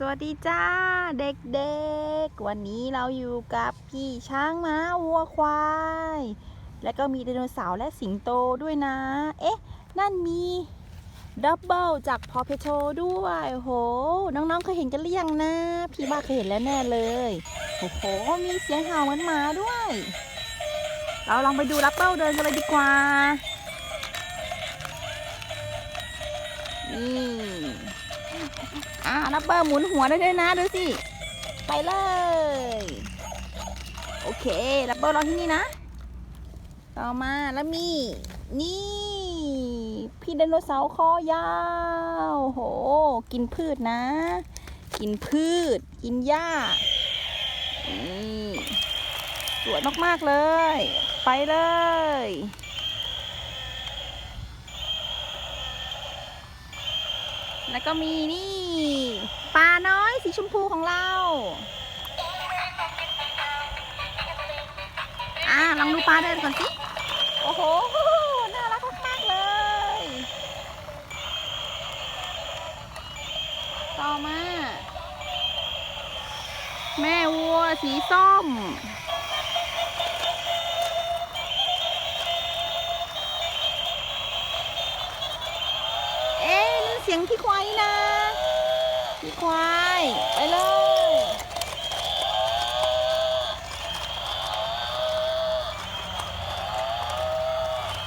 สวัสดีจ้าเด็กๆ วันนี้เราอยู่กับพี่ช้างม้าวัวควาย และก็มีไดโนเสาร์และสิงโตด้วยนะ เอ๊ะ นั่นมีดับเบิลจากพอเพโทด้วยโห น้องๆเคยเห็นกันหรือยังนะ พี่ว่าเคยเห็นแล้วแน่เลยโอ้โห มีเสียงเห่าเหมือนหมาด้วย เราลองไปดูดับเบิลเดินกันเลยดีกว่านี่ อ่านับเบอร์หมุนหัวได้ด้วยนะดูสิ ไปเลย โอเคนับเบอร์ลอที่นี่นะ ต่อมาแล้วมี นี่ พี่ไดโนเสาร์คอยาวโห กินพืชนะ กินพืช กินหญ้านี่สวยมาก ๆ เลย ไปเลย แล้วก็มีนี่ปลาน้อยสีชมพูของเรา อ่าลองดูปลาเดินก่อนสิ โอ้โห น่ารักมากๆเลย ต่อมา แม่วัวสีส้ม สียงพี่ควายนะ พี่ควาย ไปเลย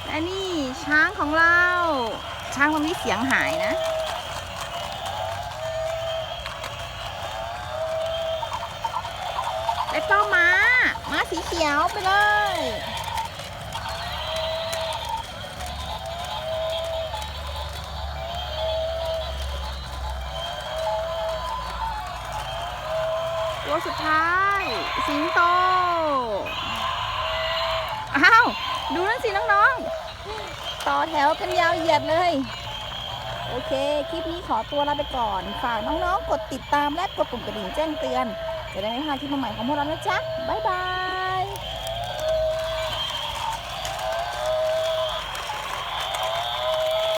และนี่ช้างของเรา ช้างมันมีเสียงหายนะแล้วก็ม้าม้าสีเขียวไปเลย ตัวสุดท้าย สิงโต อ้าว ดูนั่นสิน้องๆ ต่อแถวกันยาวเหยียดเลย โอเค คลิปนี้ขอตัวลาไปก่อน ฝากน้องๆ กดติดตามและกดปุ่มกระดิ่งแจ้งเตือน จะได้ไม่พลาดคลิปใหม่ของพวกเรานะจ๊ะ บ๊ายบาย